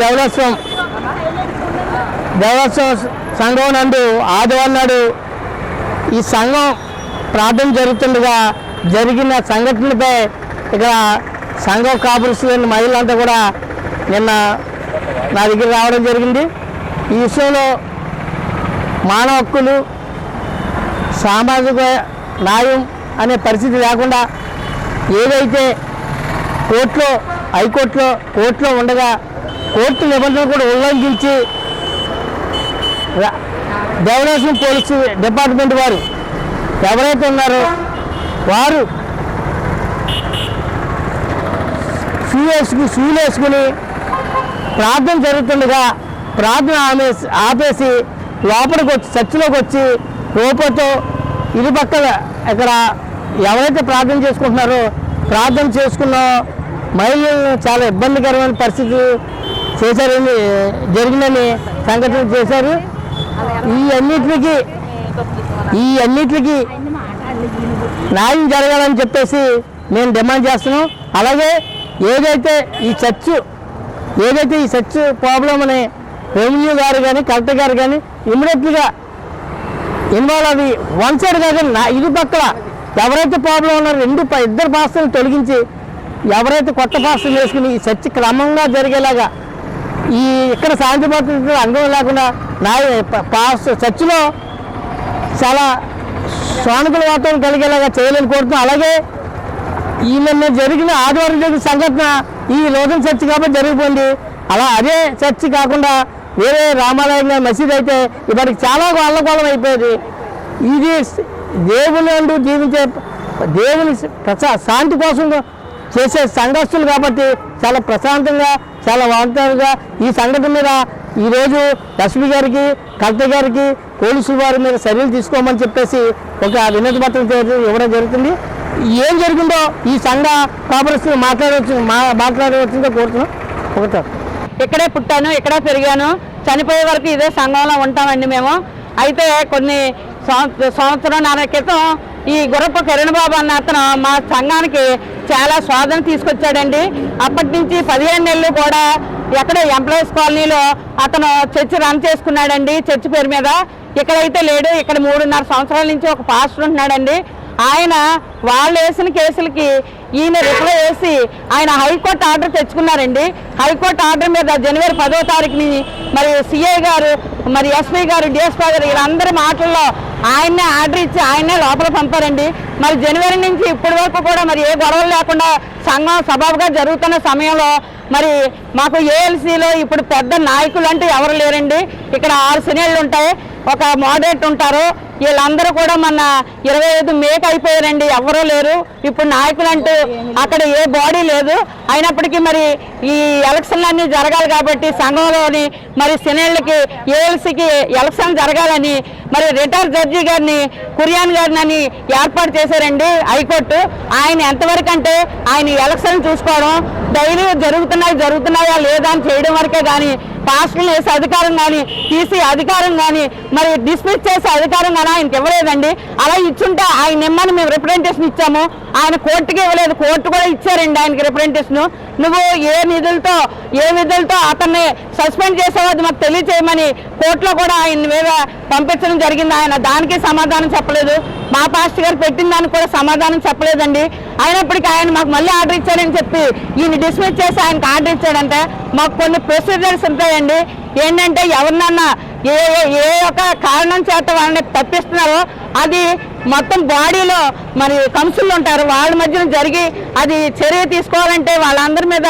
దేవలోత్సవం దేవలోత్సవం సంఘం నందు ఆదివారం నాడు ఈ సంఘం ప్రార్థన జరుగుతుండగా జరిగిన సంఘటనలపై ఇక్కడ సంఘం కాపురుస్తున్న మహిళలంతా కూడా నిన్న నా దగ్గర రావడం జరిగింది. ఈ విషయంలో మానవ హక్కులు సామాజిక న్యాయం అనే పరిస్థితి లేకుండా ఏదైతే కోర్టులో హైకోర్టులో కోర్టులో ఉండగా కోర్టు నిబంధనలు కూడా ఉల్లంఘించి రా- పోలీసు డిపార్ట్మెంట్ వారు ఎవరైతే ఉన్నారో వారు షూ వేసుకు షూలు వేసుకుని ప్రార్థన జరుగుతుండగా ప్రార్థన ఆమె- ఆపేసి లోపలికి వచ్చి చర్చిలోకి వచ్చి రూపతో ఇరు పక్కల ఇక్కడ ఎవరైతే ప్రార్థన చేసుకుంటున్నారో ప్రార్థన చేసుకున్న మహిళలను చాలా ఇబ్బందికరమైన పరిస్థితి చేశారని జరిగిందని సంఘటన చేశారు. ఈ అన్నిటికీ ఈ అన్నిటికి న్యాయం జరగాలని చెప్పేసి మేము డిమాండ్ చేస్తున్నాం. అలాగే ఏదైతే ఈ చర్చ్ ఏదైతే ఈ చర్చ్ ప్రాబ్లం అని రెవెన్యూ గారు కానీ కలెక్టర్ గారు కానీ ఇమ్మీడియట్గా ఇన్వాల్వ్ అవి వన్ సైడ్ కాక నా ఇరు పక్కల ఎవరైతే ప్రాబ్లం ఉన్నారో రెండు ఇద్దరు పాస్టర్లు తొలగించి ఎవరైతే కొత్త పాస్టర్లు వేసుకుని ఈ చర్చ క్రమంగా జరిగేలాగా ఈ ఇక్కడ శాంతి భద్రతలు అనుభవం లేకుండా నా పాస్ చర్చిలో చాలా సానుకూల వాతావరణం కలిగేలాగా చేయాలని కోరుతున్నాం అలాగే ఈ నిన్న జరిగిన ఆదివారం జరిగిన సంఘటన ఈ రోజున చర్చి కాబట్టి జరిగిపోయింది. అలా అదే చర్చి కాకుండా వేరే రామాలయంలో మసీద్ అయితే ఇప్పటికి చాలా అల్లకోలం అయిపోయేది. ఇది దేవుని అంటూ జీవించే దేవుని ప్రశా శాంతి కోసం చేసే సంఘస్థులు కాబట్టి చాలా ప్రశాంతంగా చాలా వాగ్దానంగా ఈ సంఘటన మీద ఈరోజు ఎస్పీ గారికి కలెక్టర్ గారికి పోలీసుల వారి మీద చర్యలు తీసుకోమని చెప్పేసి ఒక వినతి పత్రం ఇవ్వడం జరుగుతుంది. ఏం జరిగిందో ఈ సంఘ కాపరస్తు మాట్లాడవచ్చు మా మాట్లాడవచ్చుగా కోరుతున్నాం. ఒకటో ఇక్కడే పుట్టాను ఇక్కడే పెరిగాను. చనిపోయే వరకు ఇదే సంఘంలో ఉంటామండి మేము. అయితే కొన్ని సంవత్సరం సంవత్సరాల క్రితం ఈ గురప్ప కిరణ్ బాబు అన్న అతను మా సంఘానికి చాలా స్వాధీనం తీసుకొచ్చాడండి. అప్పటి నుంచి పదిహేను నెలలు కూడా ఎక్కడ ఎంప్లాయీస్ కాలనీలో అతను చర్చి రన్ చేసుకున్నాడండి చర్చి పేరు మీద. ఇక్కడైతే లేడు ఇక్కడ మూడున్నర సంవత్సరాల నుంచి ఒక పాస్టర్ ఉంటున్నాడండి. ఆయన వాళ్ళు వేసిన కేసులకి ఈయన రిప్లై వేసి ఆయన హైకోర్టు ఆర్డర్ తెచ్చుకున్నారండి. హైకోర్టు ఆర్డర్ మీద జనవరి పదో తారీఖుని మరి సిఐ గారు మరి ఎస్పీ గారు డిఎస్పీ గారు వీళ్ళందరి మాటల్లో ఆయన్నే ఆర్డర్ ఇచ్చి ఆయన్నే లోపల పంపారండి. మరి జనవరి నుంచి ఇప్పటి వరకు కూడా మరి ఏ గొడవలు లేకుండా సంఘం సబబుగా జరుగుతున్న సమయంలో మరి మాకు ఏఎల్సీలో ఇప్పుడు పెద్ద నాయకులు అంటే ఎవరు లేరండి. ఇక్కడ ఆరు సినిమాలు ఉంటాయి. ఒక మోడరేట్ ఉంటారు. వీళ్ళందరూ కూడా మన ఇరవై ఐదు మేక అయిపోయారండి ఎవరూ లేరు. ఇప్పుడు నాయకులు అంటూ అక్కడ ఏ బాడీ లేదు. అయినప్పటికీ మరి ఈ ఎలక్షన్లు అన్నీ జరగాలి కాబట్టి సంఘంలోని మరి సినేళ్ళకి ఏఎల్సీకి ఎలక్షన్ జరగాలని మరి రిటైర్ జడ్జి గారిని కురియాన్ గారిని అని ఏర్పాటు చేశారండి హైకోర్టు. ఆయన ఎంతవరకు అంటే ఆయన ఎలక్షన్ చూసుకోవడం డైలీ జరుగుతున్నాయి జరుగుతున్నాయా లేదా అని చేయడం వరకే కానీ పాస్టర్లు వేసే అధికారం కానీ తీసే అధికారం కానీ మరి డిస్మిస్ చేసే అధికారం కానీ ఆయనకి ఇవ్వలేదండి. అలా ఇచ్చుంటే ఆయన ఇమ్మని మేము రిప్రజెంటేషన్ ఇచ్చాము. ఆయన కోర్టుకి ఇవ్వలేదు. కోర్టు కూడా ఇచ్చారండి ఆయనకి రిప్రజెంటేషన్ నువ్వు ఏ నిధులతో ఏ విధులతో అతన్ని సస్పెండ్ చేసావో అది మాకు తెలియచేయమని కోర్టులో కూడా ఆయన మీద పంపించడం జరిగింది. ఆయన దానికి సమాధానం చెప్పలేదు. మా పాస్టర్ గారు పెట్టిన దానికి కూడా సమాధానం చెప్పలేదండి. అయినప్పటికీ ఆయన మాకు మళ్ళీ ఆర్డర్ ఇచ్చాడని చెప్పి ఈయన డిస్మిస్ చేసి ఆయనకు ఆర్డర్ ఇచ్చాడంటే మాకు కొన్ని ప్రొసీజర్స్ ఉంటాయండి. ఏంటంటే ఎవరినన్నా ఏ ఏ- ఏ ఒక కారణం చేత వాళ్ళని తప్పిస్తున్నారో అది మొత్తం బాడీలో మరి కంసులు ఉంటారు. వాళ్ళ మధ్యన జరిగి అది చర్య తీసుకోవాలంటే వాళ్ళందరి మీద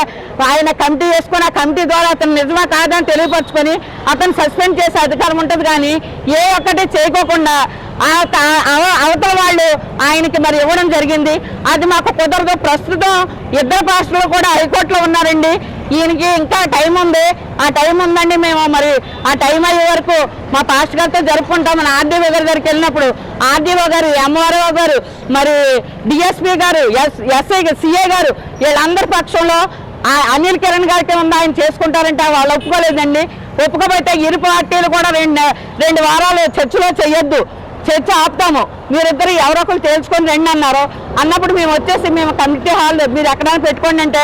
ఆయన కమిటీ వేసుకొని ఆ కమిటీ ద్వారా అతను నిజమా కాదని తెలియపరచుకొని అతను సస్పెండ్ చేసే అధికారం ఉంటుంది. కానీ ఏ ఒక్కటి చేయకోకుండా అవతల వాళ్ళు ఆయనకి మరి ఇవ్వడం జరిగింది. అది మాకు కుదరదు. ప్రస్తుతం ఇద్దరు పాస్టర్లు కూడా హైకోర్టులో ఉన్నారండి. ఈయనకి ఇంకా టైం ఉంది. ఆ టైం ఉందండి మేము మరి. ఆ టైం అయ్యే వరకు మా పాస్టర్ గారితో జరుపుకుంటాం. అని ఆర్డీఓ గారి దగ్గరికి వెళ్ళినప్పుడు ఆర్డీఓ గారు ఎంఆర్ఓ గారు మరి డిఎస్పీ గారు ఎస్ ఎస్ఐ సిఏ గారు వీళ్ళందరి పక్షంలో ఆ అనిల్ కిరణ్ గారికి ఉంది. ఆయన చేసుకుంటారంటే వాళ్ళు ఒప్పుకోలేదండి. ఒప్పుకోబోతే ఇరు పార్టీలు కూడా రెండు రెండు వారాలు చర్చలో చేయొద్దు. చర్చ ఆపుతాము. మీరిద్దరు ఎవరో ఒకరు తేల్చుకొని రండి అన్నారు. అన్నప్పుడు మేము వచ్చేసి మేము కమిటీ హాల్ మీరు ఎక్కడైనా పెట్టుకోండి అంటే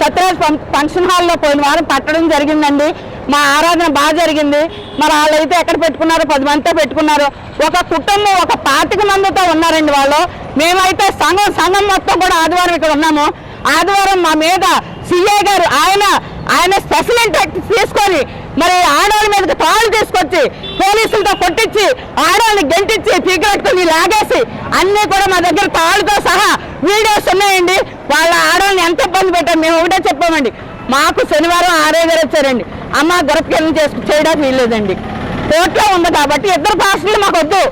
సత్యరాజ్ ఫంక్షన్ హాల్లో పోయిన వారం పట్టడం జరిగిందండి. మా ఆరాధన బాగా జరిగింది. మరి వాళ్ళైతే ఎక్కడ పెట్టుకున్నారు? పది మందితో పెట్టుకున్నారు. ఒక కుటుంబం ఒక పాతిక మందితో ఉన్నారండి వాళ్ళు. మేమైతే సంఘం సంఘం మొత్తం కూడా ఆదివారం ఇక్కడ ఉన్నాము. ఆదివారం మా మీద సిఐ గారు ఆయన ఆయన స్పెషల్ ఇంటాక్ట్ తీసుకొని మరి ఆడవాళ్ళ మీద తాళ్ళు తీసుకొచ్చి పోలీసులతో కొట్టించి ఆడవాళ్ళని గెంటించి పీకెట్టుకుని లాగేసి అన్నీ కూడా మా దగ్గర తాళ్ళతో సహా వీడియోస్ ఉన్నాయండి. వాళ్ళ ఆడవాళ్ళని ఎంత ఇబ్బంది పెట్టాం మేము ఒకటే చెప్పామండి. మాకు శనివారం ఆరే గారు వచ్చారండి. అమ్మ గొరపకెళ్ళి చేసుకు చేయడానికి వీల్లేదండి. కోర్టులో ఉంది కాబట్టి ఇద్దరు పాస్టర్లు మాకు వద్దు.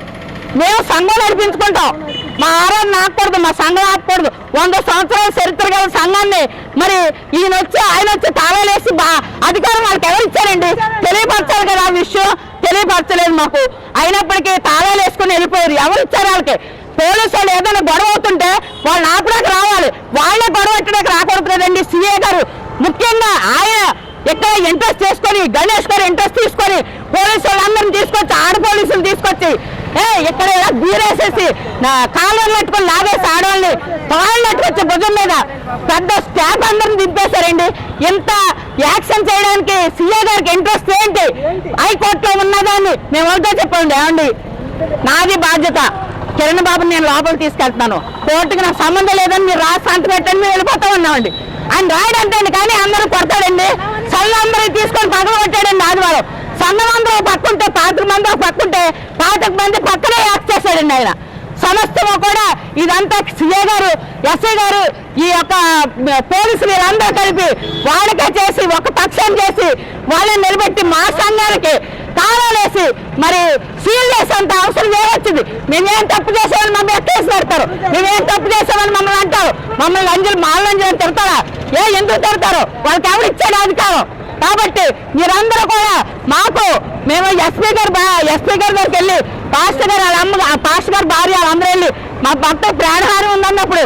మేము సంఘం నడిపించుకుంటాం. మా ఆరాధన ఆపకూడదు మా సంఘం ఆపకూడదు. వంద సంవత్సరాల చరిత్ర గల సంఘాన్ని మరి ఈయన వచ్చి ఆయన వచ్చి తాళాలేసి బా అధికారం వాళ్ళకి ఎవరు ఇచ్చారండి విషయం తెలియపరచలేదు మాకు. అయినప్పటికీ తాళాలు వేసుకుని వెళ్ళిపోయారు. ఎవరు ఇచ్చారు వాళ్ళకి? పోలీసు వాళ్ళు ఏదైనా గొడవ అవుతుంటే వాళ్ళు ఆపడానికి రావాలి. వాళ్ళే గొడవ పెట్టడానికి రాకూడదు కదండి సీఏ గారు. ముఖ్యంగా ఆయన ఇక్కడ ఇంట్రెస్ట్ చేసుకొని గణేష్ గారు ఇంట్రెస్ట్ తీసుకొని పోలీసు వాళ్ళందరిని తీసుకొచ్చి ఆడ పోలీసులు తీసుకొచ్చి ఏ ఇక్కడ బీరేసేసి నా కాళ్ళని పట్టుకొని లాగేసి ఆడవాళ్ళని తాళ్ళు పట్టుకొచ్చి భుజం మీద పెద్ద స్టాప్ అందరిని దింపేశారండి. ఇంత యాక్షన్ చేయడానికి సీఏ గారికి ఇంట్రెస్ట్ ఏంటి? హైకోర్టులో ఉన్నదాన్ని మేము ఒకటే చెప్పండి. ఏమండి? నాది బాధ్యత. కిరణ్ బాబుని నేను లోపలికి తీసుకెళ్తున్నాను. కోర్టుకి నాకు సంబంధం లేదని మీరు రాసి సంతకం పెట్టండి మేము వెళ్ళిపోతా ఉన్నామండి ఆయన రాయడంటండి కానీ అందరూ కొడతాడండి. సంఘం అందరూ తీసుకొని పగల కొట్టాడండి ఆదివారం సంఘం అందరూ పక్కుంటే పాతిక మంది ఒక పక్కుంటే పాతిక మంది పక్కనే యాక్ట్ చేశాడండి ఆయన. సమస్తము కూడా ఇదంతా సిఏ గారు ఎస్ఐ గారు ఈ యొక్క పోలీసులు వీళ్ళందరూ కలిపి వాళ్ళకే చేసి ఒక పక్షం చేసి వాళ్ళని నిలబెట్టి మా సంఘానికి తాళాలేసి మరి సీల్ చేసేంత అవసరం ఏమొచ్చింది? మేమేం తప్పు చేసామని మమ్మల్ని కేసు పెడతారు. మేమేం తప్పు చేసామని మమ్మల్ని అంటారు. మమ్మల్ని అంజలి మాలంజలి అని తిడతారా? ఏ ఎందుకు తిడతారు? వాళ్ళకి ఎవరు ఇచ్చాడు అధికారం? కాబట్టి మీరందరూ కూడా మాకు మేము ఎస్పీ గారు ఎస్పీ గారి దగ్గరికి వెళ్ళి పాస్టర్ గారు వాళ్ళ అమ్మ పాస్టర్ గారు భార్య వాళ్ళందరూ వెళ్ళి మా భర్త ప్రాణహారం ఉందన్నప్పుడు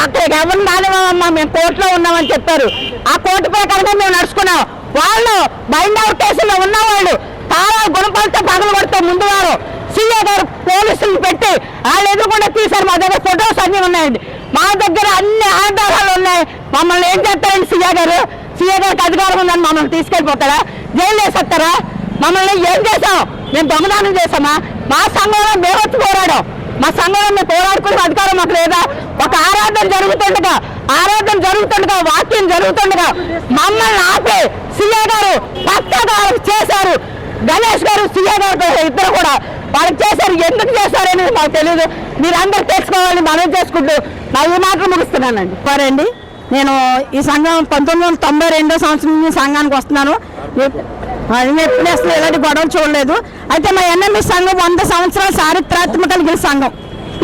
అక్కడికి ఎవరు రానివ్వమమ్మా మేము కోర్టులో ఉన్నామని చెప్పారు. ఆ కోర్టు ప్రకారంగా మేము నడుచుకున్నాం. వాళ్ళు బైండ్ అవుట్ కేసులో ఉన్నవాళ్ళు తాళా గుణపాలతో పగలు కొడితే ముందు వారు. సీఏ గారు పోలీసులు పెట్టి వాళ్ళు ఎదురుకుండా తీశారు. మా దగ్గర ఫొటోస్ అన్నీ ఉన్నాయండి. మా దగ్గర అన్ని ఆధారాలు ఉన్నాయి. మమ్మల్ని ఏం చేస్తారండి సీఏ గారు? సీఏ గారికి అధికారం ఉందని మమ్మల్ని తీసుకెళ్ళిపోతారా? జైలు వేసేస్తారా? మమ్మల్ని ఏం చేసాం మేము దొంగదానం చేసామా మా సంఘంలో మేము వచ్చి పోరాడాం. మా సంఘంలో మేము పోరాడుకునే అధికారం మాకు లేదా? ఒక ఆరాధన జరుగుతుండగా ఆరాధన జరుగుతుండగా వాక్యం జరుగుతుండగా మమ్మల్ని ఆపే సీఏ గారు పక్కదారు చేశారు. గణేష్ గారు సీఏ గారు ఇద్దరు కూడా వాళ్ళకి చేశారు. ఎందుకు చేశారనేది మాకు తెలియదు మీరందరూ తెలుసుకోవాలని మనం చేసుకుంటూ నా ఈ మాటలు ముగిస్తున్నానండి. సరేండి నేను ఈ సంఘం పంతొమ్మిది వందల తొంభై రెండో సంవత్సరం నుంచి సంఘానికి వస్తున్నాను. అది ఎప్పుడు అసలు ఎలాంటి గొడవలు చూడలేదు. అయితే మా ఎన్ఎంఈ సంఘం వంద సంవత్సరాల చారిత్రాత్మక కలిగిన సంఘం.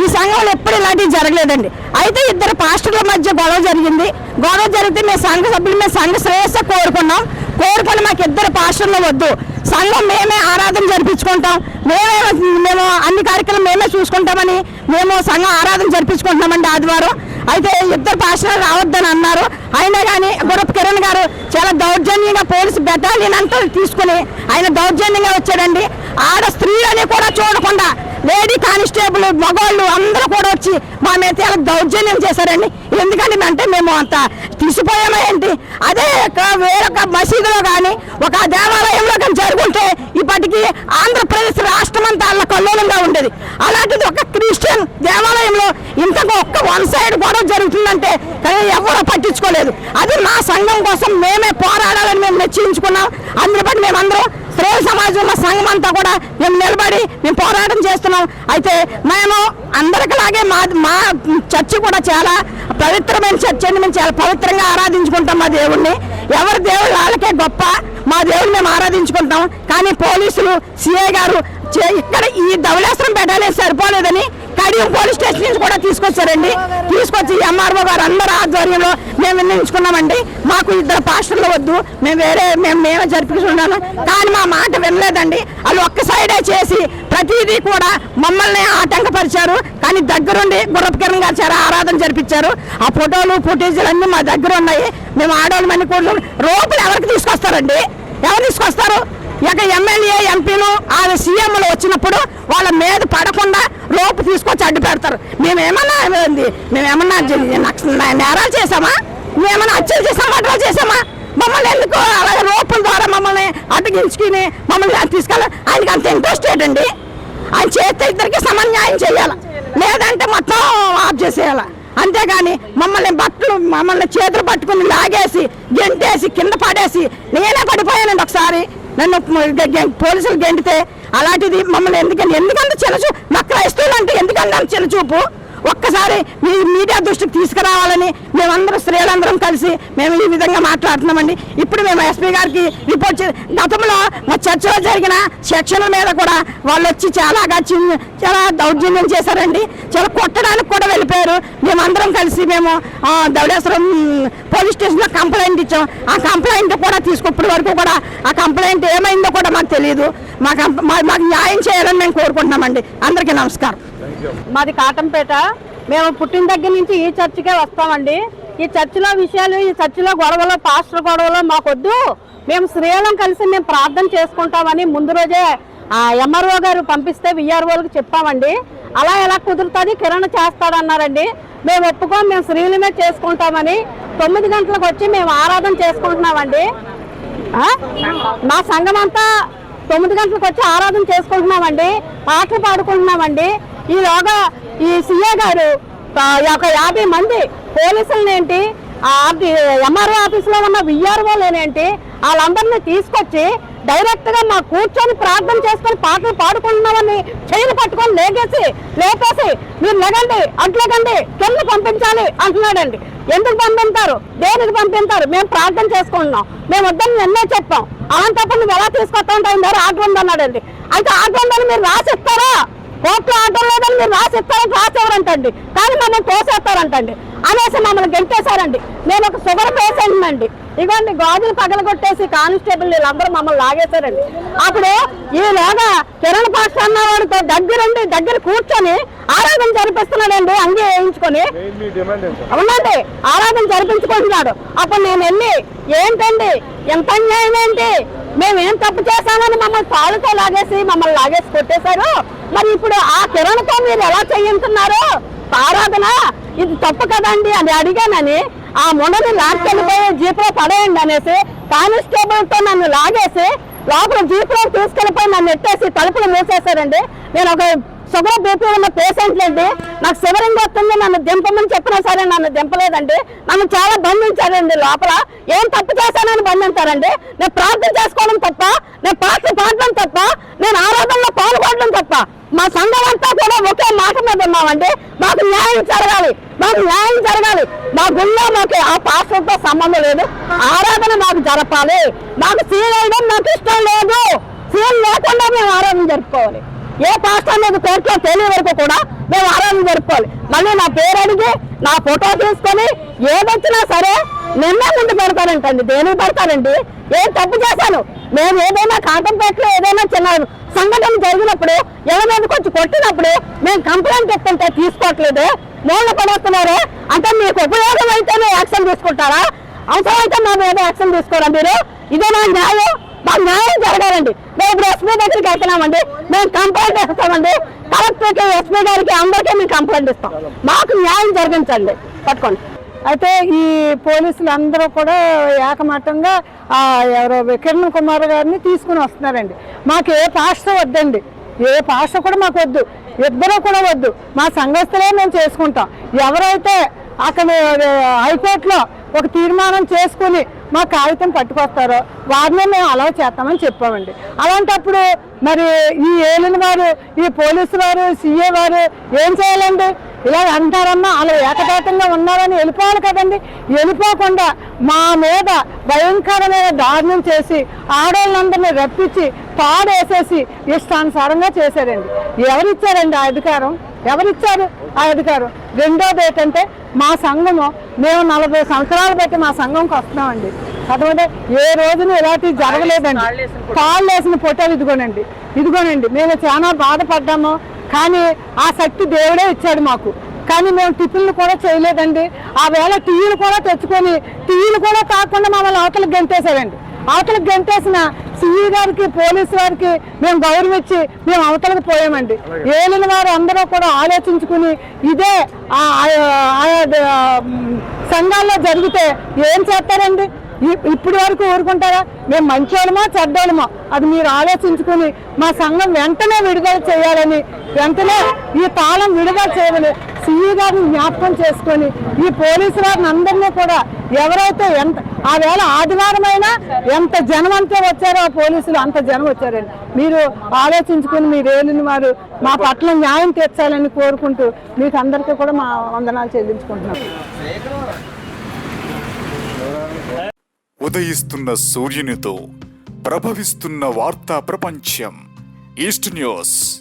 ఈ సంఘంలో ఎప్పుడు ఇలాంటివి జరగలేదండి. అయితే ఇద్దరు పాస్టర్ల మధ్య గొడవ జరిగింది. గొడవ జరిగితే మేము సంఘ సభ్యులు మేము సంఘ శ్రేయస్సు కోరుకున్నాం. కోరుకొని మాకు ఇద్దరు పాస్టర్లు వద్దు. సంఘం మేమే ఆరాధన జరిపించుకుంటాం. మేమే మేము అన్ని కార్యక్రమాలు మేమే చూసుకుంటామని మేము సంఘం ఆరాధన జరిపించుకుంటున్నామండి ఆదివారం. అయితే ఇద్దరు పాస్టర్లు రావద్దని అన్నారు. అయినా కానీ గురప్ కిరణ్ గారు చాలా దౌర్జన్యంగా పోలీసు బెటాలియన్ అంతా తీసుకుని ఆయన దౌర్జన్యంగా వచ్చాడండి. ఆడ స్త్రీలని కూడా చూడకుండా లేడీ కానిస్టేబుల్ మగవాళ్ళు అందరూ కూడా వచ్చి మా మీద చాలా దౌర్జన్యం చేశారండి. ఎందుకంటే అంటే మేము అంత తీసిపోయామా ఏంటి? అదే ఒక వేరొక మసీదులో కానీ ఒక దేవాలయంలో కానీ జరుగుంటే ఇప్పటికీ ఆంధ్రప్రదేశ్ రాష్ట్రం అంతా అల్ల కల్లోలంగా ఉండేది అలాంటిది ఒక క్రిస్టియన్ దేవాలయంలో ఇంతకు ఒక్క వన్ సైడ్ గొడవ జరుగుతుందంటే కానీ ఎవరూ పట్టించుకోలేదు. అది మా సంఘం కోసం మేమే పోరాడాలని మేము నిశ్చయించుకున్నాం. అందులో బట్టి మేమందరం శ్రేయ సమాజంలో సంఘం అంతా కూడా మేము నిలబడి మేము పోరాటం చేస్తున్నాం. అయితే మేము అందరికిలాగే మా మా చర్చి కూడా చాలా పవిత్రమైన చర్చ్ అండి. మేము చాలా పవిత్రంగా ఆరాధించుకుంటాం మా దేవుణ్ణి. ఎవరి దేవుడు వాళ్ళకే గొప్ప మా దేవుడిని మేము ఆరాధించుకుంటాం. కానీ పోలీసులు సిఐ గారు చే- ఇక్కడ ఈ ధవళేశ్వరం పెట్టాలని సరిపోలేదని కడియం పోలీస్ స్టేషన్ నుంచి కూడా తీసుకొచ్చారండి. తీసుకొచ్చి ఎంఆర్ఓ గారు అందరూ ఆధ్వర్యంలో మేము నిర్ణయించుకున్నామండి మాకు ఇద్దరు పాస్టర్లు వద్దు. మేము వేరే మేము మేమే జరిపించుకున్నాము కానీ మా మాట వినలేదండి. వాళ్ళు ఒక్క సైడే చేసి ప్రతిదీ కూడా మమ్మల్ని ఆటంకపరిచారు. కానీ దగ్గరుండి గుర్రపు కిరణ్ గారు చాలా ఆరాధన జరిపించారు. ఆ ఫోటోలు ఫుటేజీలు అన్నీ మా దగ్గర ఉన్నాయి. మేము ఆడవాళ్ళమని కూడా రోపులు ఎవరికి తీసుకొస్తారండి? ఎవరు తీసుకొస్తారు? ఇక ఎమ్మెల్యే ఎంపీలు ఆ సీఎంలు వచ్చినప్పుడు వాళ్ళ మీద పడకుండా రోపు తీసుకొచ్చి అడ్డు పెడతారు. మేమేమన్నా ఏంది? మేమేమన్నా నేరాలు చేసామా మేమన్నా హత్యలు చేసామా అట్లా చేసామా మమ్మల్ని ఎందుకు అలాగే రూపం ద్వారా మమ్మల్ని అడ్డగించుకుని మమ్మల్ని తీసుకెళ్ళాలి ఆయనకి అంత ఇంట్రెస్ట్ ఏంటండి? ఆయన చేస్తే ఇద్దరికి సమన్యాయం చేయాలి? లేదంటే మొత్తం ఆఫ్ చేసేయాలి? అంతేగాని మమ్మల్ని బట్టలు మమ్మల్ని చేతులు పట్టుకుని లాగేసి గెంటేసి కింద పడేసి నేనే పడిపోయానండి ఒకసారి. నన్ను పోలీసులు గెంటితే అలాంటిది మమ్మల్ని ఎందుకంటే ఎందుకంత చిన్నచూపు మా క్రైస్తవులు అంటే ఎందుకంత చిన్నచూపు ఒక్కసారి మీ మీడియా దృష్టికి తీసుకురావాలని మేమందరం స్త్రీలందరం కలిసి మేము ఈ విధంగా మాట్లాడుతున్నామండి. ఇప్పుడు మేము ఎస్పీ గారికి రిపోర్ట్ చే గతంలో మా చర్చలో జరిగిన సెక్షన్ల మీద కూడా వాళ్ళు వచ్చి చాలా చాలా దౌర్జన్యం చేశారండి. చాలా కొట్టడానికి కూడా వెళ్ళిపోయారు. మేమందరం కలిసి మేము ఆ, ధవళేశ్వరం పోలీస్ స్టేషన్లో కంప్లైంట్ ఇచ్చాం. ఆ కంప్లైంట్ కూడా తీసుకుప్పటి వరకు కూడా ఆ కంప్లైంట్ ఏమైందో కూడా మాకు తెలియదు మాకు మా- మాకు న్యాయం చేయాలని మేము కోరుకుంటున్నామండి. అందరికీ నమస్కారం. మాది కాటంపేట. మేము పుట్టిన దగ్గర నుంచి ఈ చర్చికే వస్తామండి. ఈ చర్చిలో విషయాలు ఈ చర్చిలో గొడవలు పాస్టర్ గొడవలు మాకొద్దు. మేము స్త్రీలం కలిసి మేము ప్రార్థన చేసుకుంటామని ముందు రోజే ఎంఆర్ఓ గారు పంపిస్తే విఆర్ఓలకు చెప్పామండి. అలా ఎలా కుదురుతుంది? కిరణ్ చేస్తాడన్నారండి. మేము ఒప్పుకోం మేము స్త్రీలమే చేసుకుంటామని తొమ్మిది గంటలకు వచ్చి మేము ఆరాధన చేసుకుంటున్నామండి. మా సంఘం అంతా తొమ్మిది గంటలకు వచ్చి ఆరాధన చేసుకుంటున్నామండి. పాటలు పాడుకుంటున్నామండి. ఈలోగా ఈ సీఏ గారు ఒక యాభై మంది పోలీసులనేంటి ఎంఆర్ఓ ఆఫీసులో ఉన్న విఆర్ఓలేనేంటి వాళ్ళందరినీ తీసుకొచ్చి డైరెక్ట్గా మా కూర్చొని ప్రార్థన చేసుకొని పాటలు పాడుకుంటున్నామని చేతులు పట్టుకొని లేకేసి లేపేసి మీరు లెగండి అట్లగండి కింద పంపించాలి అంటున్నాడండి. ఎందుకు పంపిస్తారు దేనికి పంపిస్తారు మేము ప్రార్థన చేసుకుంటున్నాం. మేము వద్దని నిన్నే చెప్పాం. అలాంటప్పుడు నువ్వు ఎలా తీసుకొస్తా ఉంటాయి ఆర్డర్ ఉందన్నాడండి. అయితే ఆర్డర్ ఉందని మీరు రాసిస్తారా? కోర్టులో ఆర్డర్ లేదని మీరు రాసిస్తారని రాసేవారంటండి. కానీ మమ్మల్ని తోసేస్తారంటండి. అనేసి మమ్మల్ని గెంటేశారండి. నేను ఒక షుగర్ పేషెంట్ అండి ఇగోండి గాజులు పగలగొట్టేసి కానిస్టేబుల్ వీళ్ళందరూ మమ్మల్ని లాగేశారండి. అప్పుడు ఈలోగా కిరణ్ పాక్ష అన్నవాడితో దగ్గరుండి దగ్గర కూర్చొని ఆరాధన జరిపిస్తున్నాడండి అంగి వేయించుకొని. అవునండి ఆరాధన జరిపించుకుంటున్నాడు. అప్పుడు నేను వెళ్ళి ఏంటండి ఎంత అన్యాయం ఏంటి? మేమేం తప్పు చేశామని మమ్మల్ని తాళుతో లాగేసి మమ్మల్ని లాగేసి కొట్టేశారు? మరి ఇప్పుడు ఆ కిరణ్తో మీరు ఎలా చేయించున్నారు? ఆరాధన ఇది తప్పు కదండి అని అడిగానని ఆ మొండని లాక్కెళ్ళిపోయి జీప్లో పడేయండి అనేసి కానిస్టేబుల్తో నన్ను లాగేసి లోపల జీప్లో తీసుకెళ్ళిపోయి నన్ను ఎట్టేసి తలుపులు మూసేశారండి. నేను ఒక షుగర్ బీపీ ఉన్న పేషెంట్లు అండి నాకు శివరింగ్ వస్తుంది నన్ను దింపమని చెప్పినా సరే నన్ను దింపలేదండి. నన్ను చాలా బంధించారండి లోపల. ఏం తప్పు చేశానని బంధించారండి. నేను ప్రార్థన చేసుకోవడం తప్ప నేను పాటలు పాడడం తప్ప నేను ఆరాధనలో పాల్గొనడం తప్ప మా సంఘం అంతా కూడా ఒకే మాట మీద ఉన్నామండి. మాకు న్యాయం జరగాలి. మాకు న్యాయం జరగాలి. మా గుళ్ళో మాకు ఆ పాస్టర్తో సంబంధం లేదు. ఆరాధన మాకు జరపాలి. మాకు సీల్ వేయడం నాకు ఇష్టం లేదు. సీల్ లేకుండా మేము ఆరాధన జరుపుకోవాలి. ఏ పాస్టర్ మీకు కోర్టులో తెలియ వరకు కూడా మేము ఆరాధన జరుపుకోవాలి. మళ్ళీ నా పేరు అడిగి నా ఫోటో తీసుకొని ఏదొచ్చినా సరే నిన్నే ముందు పెడతారంటండి దేనికి పెడతారండి ఏం తప్పు చేశాను? మేము ఏదైనా కాంటంపేటలో ఏదైనా చిన్న సంఘటన జరిగినప్పుడు ఎవరి కొంచెం కొట్టినప్పుడు మేము కంప్లైంట్ ఇస్తుంటే తీసుకోవట్లేదు మూల పడేస్తున్నారు అంటే మీకు ఉపయోగం అయితేనే యాక్షన్ తీసుకుంటారా? అవసరమైతే మేము ఏదో యాక్షన్ తీసుకోరా మీరు? ఇదే నా న్యాయం. మాకు న్యాయం జరగాలండి. మేము ఇప్పుడు ఎస్పీ దగ్గరికి వెళ్తున్నామండి. మేము కంప్లైంట్ ఇస్తామండి కలెక్టర్కి ఎస్పీ గారికి అందరికీ మేము కంప్లైంట్ ఇస్తాం. మాకు న్యాయం జరిగించండి. పట్టుకోండి. అయితే ఈ పోలీసులు అందరూ కూడా ఏకమతంగా ఎవరో కిరణ్ కుమార్ గారిని తీసుకుని వస్తున్నారండి. మాకు ఏ పాస్టర్ వద్దండి. ఏ పాస్టర్ కూడా మాకు వద్దు. ఇద్దరు కూడా వద్దు. మా సంఘస్థలే మేము చేసుకుంటాం. ఎవరైతే అక్కడ హైకోర్టులో ఒక తీర్మానం చేసుకుని మా కాగితం పట్టుకొస్తారో వారినే మేము అలవ చేస్తామని చెప్పామండి. అలాంటప్పుడు మరి ఈ ఏలిన వారు ఈ పోలీసు వారు సీఏ వారు ఏం చేయాలండి? ఇలా అంటారమ్మా అలా ఏకదాతంగా ఉన్నారని వెళ్ళిపోవాలి కదండి. వెళ్ళిపోకుండా మా మీద భయంకరమైన దారుణం చేసి ఆడవాళ్ళందరినీ రప్పించి పాడేసేసి ఇష్టానుసారంగా చేశారండి. ఎవరిచ్చారండి ఆ అధికారం? ఎవరిచ్చారు ఆ అధికారం? రెండోది ఏంటంటే మా సంఘము మేము నలభై సంవత్సరాలు బట్టి మా సంఘంకి వస్తున్నామండి. అటువంటి ఏ రోజున ఇలాంటివి జరగలేదండి. కాళ్ళు వేసిన ఫోటోలు ఇదిగోనండి. ఇదిగోనండి మేము చాలా బాధపడ్డాము. కానీ ఆ శక్తి దేవుడే ఇచ్చాడు మాకు. కానీ మేము టిఫిన్లు కూడా చేయలేదండి. ఆ వేళ టీవీలు కూడా తెచ్చుకొని టీవీలు కూడా కాకుండా మమ్మల్ని అవతలకు గంటేశారండి. అవతలకు గంటేసిన సిఈ గారికి పోలీసు వారికి మేము గౌరవం ఇచ్చి మేము అవతలకు పోయామండి. ఏలిన వారు అందరూ కూడా ఆలోచించుకుని ఇదే సంఘాల్లో జరిగితే ఏం చేస్తారండి? ఇప్పటి వరకు ఊరుకుంటారా? మేము మంచోళ్ళమో చెడ్డోళ్ళమో? అది మీరు ఆలోచించుకుని మా సంఘం వెంటనే విడుదల చేయాలని వెంటనే ఈ తాళం విడుదల చేయాలని సిఈ గారిని జ్ఞాపకం చేసుకొని ఈ పోలీసు వారిని అందరినీ కూడా ఎవరైతే ఎంత ఆ వేళ ఆదివారం ఎంత జనం అంతే వచ్చారో ఆ పోలీసులు అంత జనం వచ్చారండి మీరు ఆలోచించుకుని మీ ఏలిన వారు మా పట్ల న్యాయం తీర్చాలని కోరుకుంటూ మీకు అందరికీ కూడా మా వందనాలు చెల్లించుకుంటున్నాం. ఉదయిస్తున్న సూర్యునితో ప్రభవిస్తున్న వార్తా ప్రపంచం ఈస్ట్ న్యూస్.